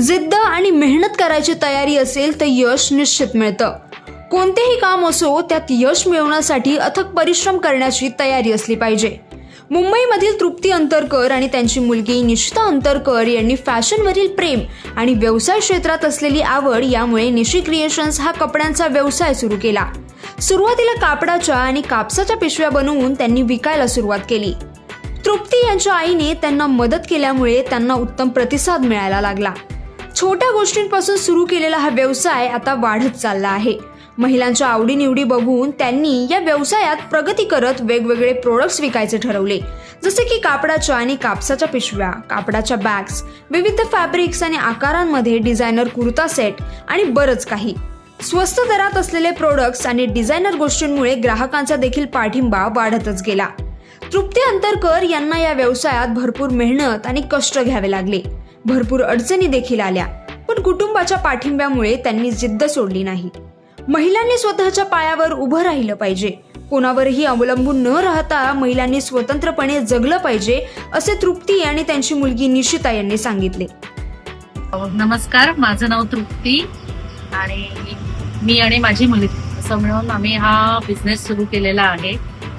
जिद्द आणि मेहनत करायची तयारी असेल तर यश निश्चित मिळतं. कोणतेही काम असो त्यात यश मिळवण्यासाठी अथक परिश्रम करण्याची तयारी असली पाहिजे. मुंबईमधील तृप्ती अंतरकर आणि त्यांची मुलगी निशिता अंतरकर यांनी फॅशनवरील प्रेम आणि व्यवसाय क्षेत्रात असलेली आवड यामुळे निशी क्रिएशन्स हा कपड्यांचा व्यवसाय सुरू केला. सुरुवातीला कापडाच्या आणि कापसाच्या पिशव्या बनवून त्यांनी विकायला सुरुवात केली. तृप्ती यांच्या आईने त्यांना मदत केल्यामुळे त्यांना उत्तम प्रतिसाद मिळायला लागला. छोट्या गोष्टींपासून सुरू केलेला हा व्यवसाय आता वाढत चालला आहे. महिलांच्या आवडीनिवडी बघून त्यांनी या व्यवसायात प्रगती करत वेगवेगळे प्रोडक्ट्स विकायचे ठरवले. जसे की कापडाच्या आणि कापसाच्या पिशव्या कापडाच्या बॅग्स विविध फॅब्रिक्स आणि आकारांमध्ये डिझायनर कुर्ता सेट आणि बरंच काही. स्वस्त दरात असलेले प्रोडक्ट्स आणि डिझायनर गोष्टींमुळे ग्राहकांचा देखील पाठिंबा वाढतच गेला. तृप्ती अंतरकर यांना या व्यवसायात भरपूर मेहनत आणि कष्ट घ्यावे लागले. भरपूर अडचणी देखील आल्या. पण कुटुंबाच्या पाठिंब्यामुळे त्यांनी जिद्द सोडली नाही. महिलांनी स्वतःच्या पायावर उभं राहिलं पाहिजे. कोणावरही अवलंबून न राहता महिलांनी स्वतंत्रपणे जगलं पाहिजे असे तृप्ती आणि त्यांची मुलगी निशिता यांनी सांगितले. नमस्कार माझं नाव तृप्ती आणि मी आणि माझी मुलगी. असं मिळून आम्ही हा बिझनेस सुरू केलेला आहे.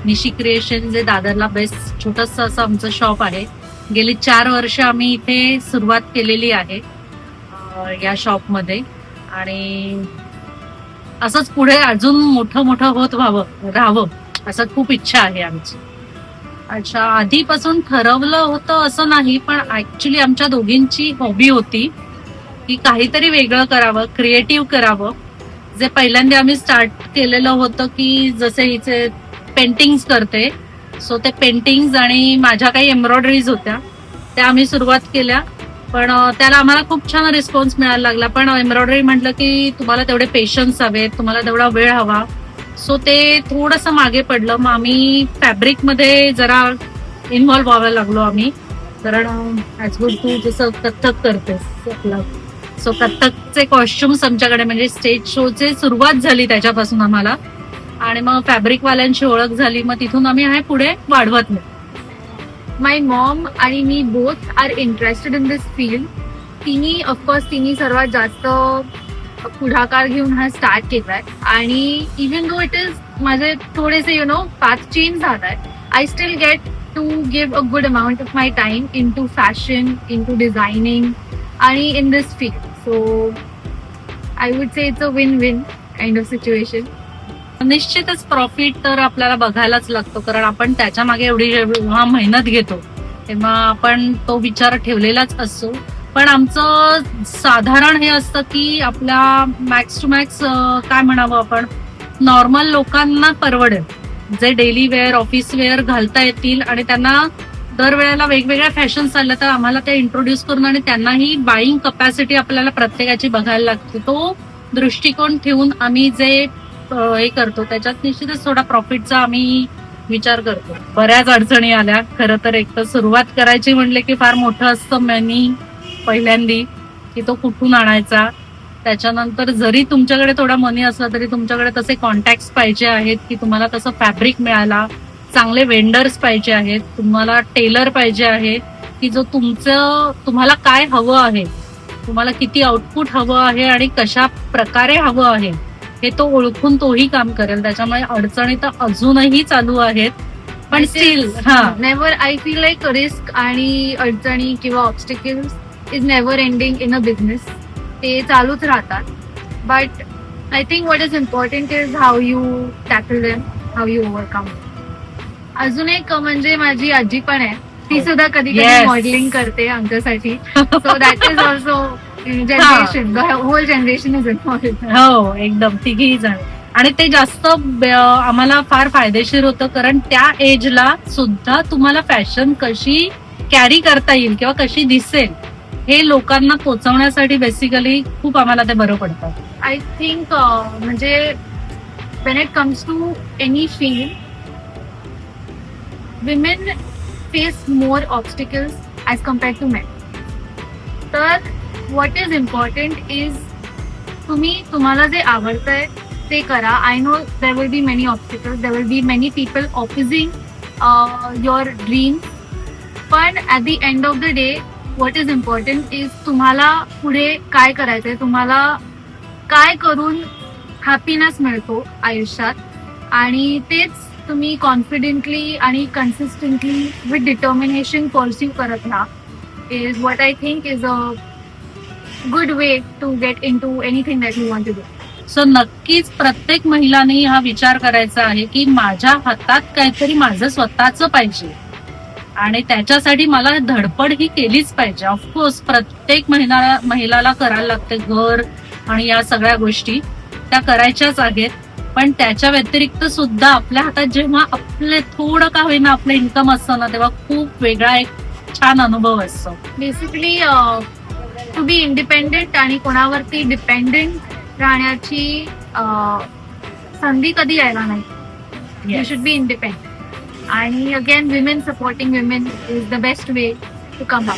निशी क्रिएशन जे दादरला बेस्ट छोटस असं आमचं शॉप आहे. गेली चार वर्ष आम्ही इथे सुरुवात केलेली आहे या शॉपमध्ये. आणि असंच पुढे अजून मोठं मोठं होत व्हावं राहावं असं खूप इच्छा आहे आमची. अच्छा आधीपासून ठरवलं होतं असं नाही पण ऍक्च्युली आमच्या दोघींची हॉबी होती की काहीतरी वेगळं करावं क्रिएटिव्ह करावं. जे पहिल्यांदा आम्ही स्टार्ट केलेलं होतं की जसे हिचे पेंटिंग्स करते सो ते पेंटिंग्स आणि माझ्या काही एम्ब्रॉयडरीज होत्या. त्या आम्ही सुरुवात केल्या. पण त्याला आम्हाला खूप छान रिस्पॉन्स मिळायला लागला. पण एम्ब्रॉयडरी म्हटलं की तुम्हाला तेवढे पेशन्स हवेत तुम्हाला तेवढा वेळ हवा. सो ते थोडंसं मागे पडलं. मग आम्ही फॅब्रिकमध्ये जरा इन्व्हॉल्व्ह व्हायला लागलो आम्ही. कारण ऍज गुड तू जसं कथ्थक करतेस आपलं. सो कथ्थकचे कॉस्ट्युम्स आमच्याकडे म्हणजे स्टेज शोचे सुरुवात झाली त्याच्यापासून आम्हाला. आणि मग फॅब्रिकवाल्यांची ओळख झाली मग तिथून आम्ही हे पुढे वाढवत नाही. माय मॉम आणि मी both are interested in this field तिने ऑफकोर्स तिने सर्वात जास्त पुढाकार घेऊन हा स्टार्ट केलाय. आणि इवन दो इट इज माझे थोडेसे यु नो पाथ चेंज झाला आहे I still get to give a good amount of my time in to fashion in to designing आणि in this field so I would say it's a win win kind of situation निश्चितच profit तर आपल्याला बघायलाच लागतो कारण आपण त्याच्यामागे एवढी जेव्हा मेहनत घेतो तेव्हा आपण तो विचार ठेवलेलाच असतो. पण आमचं साधारण हे असतं की आपल्या मॅक्स टू मॅक्स काय म्हणावं आपण? नॉर्मल लोकांना परवडेल. जे डेली वेअर ऑफिस वेअर घालता येतील आणि त्यांना दरवेळेला वेगवेगळ्या फॅशन्स चालल्या तर आम्हाला त्या इंट्रोड्यूस करून आणि त्यांनाही बाईंग कपॅसिटी आपल्याला प्रत्येकाची बघायला लागते. तो दृष्टिकोन ठेवून आम्ही जे हे करतो. त्याच्यात निश्चितच थोडा प्रॉफिटचा आम्ही विचार करतो. बऱ्याच अडचणी आल्या. खरं तर एक तर सुरुवात करायची म्हणले की फार मोठं असतं मनी पहिल्यांदी की तो कुठून आणायचा? त्याच्यानंतर जरी तुमच्याकडे थोडा मनी असला तरी तुमच्याकडे तसे कॉन्टॅक्ट पाहिजे आहेत की तुम्हाला तसं फॅब्रिक मिळाला. चांगले वेंडर्स पाहिजे आहेत. तुम्हाला टेलर पाहिजे आहे की जो तुमचं तुम्हाला काय हवं आहे? तुम्हाला किती आउटपुट हवं आहे आणि कशा प्रकारे हवं आहे? हे तो ओळखून तोही काम करेल. त्याच्यामुळे अडचणी तर अजूनही चालू आहेत. पण स्टील हा. Never I feel like risk आणि अडचणी किंवा obstacles is never ending in a business ते चालूच राहतात. But I think what is important is how you tackle them how you overcome अजून एक म्हणजे माझी आजी पण आहे. ती सुद्धा कधी कधी. मॉडेलिंग करते आमच्यासाठी. So that is also generation whole generation is हो एकदम. तिघी जण. आणि ते जास्त आम्हाला फार फायदेशीर होतं कारण त्या एजला सुद्धा तुम्हाला फॅशन कशी कॅरी करता येईल किंवा कशी दिसेल हे लोकांना पोचवण्यासाठी बेसिकली खूप आम्हाला ते बरं पडतं. आय थिंक म्हणजे when it comes to any field women face more obstacles as compare to man तर व्हॉट इज इम्पॉर्टंट इज तुम्ही तुम्हाला जे आवडतंय ते करा. I know there will be many obstacles there will be many people opposing your dream पण at the end of the day what is important is तुम्हाला पुढे काय करायचंय तुम्हाला काय करून हॅपीनेस मिळतो आयुष्यात. आणि तेच तुम्ही कॉन्फिडेंटली आणि कन्सिस्टंटली विथ डिटर्मिनेशन परस्यू करत राहा. Is what I think is a good way to get in to anything that you want to do so नक्कीच प्रत्येक महिलाने हा विचार करायचा आहे की माझ्या हातात काहीतरी माझं स्वतःच पाहिजे. आणि त्याच्यासाठी मला धडपड ही केलीच पाहिजे. ऑफकोर्स प्रत्येक महिला महिलाला करायला लागते घर आणि या सगळ्या गोष्टी. त्या करायच्याच आहेत. पण त्याच्या व्यतिरिक्त सुद्धा आपल्या हातात जेव्हा आपले थोडं का होईना आपलं इन्कम असतं ना तेव्हा खूप वेगळा एक छान अनुभव असतो. बेसिकली टू बी इंडिपेंडेंट आणि कोणावरती डिपेंडेंट राहण्याची संधी कधी यायला नाही. यू शुड बी इंडिपेंडेंट आणि again women supporting women is the best way to come up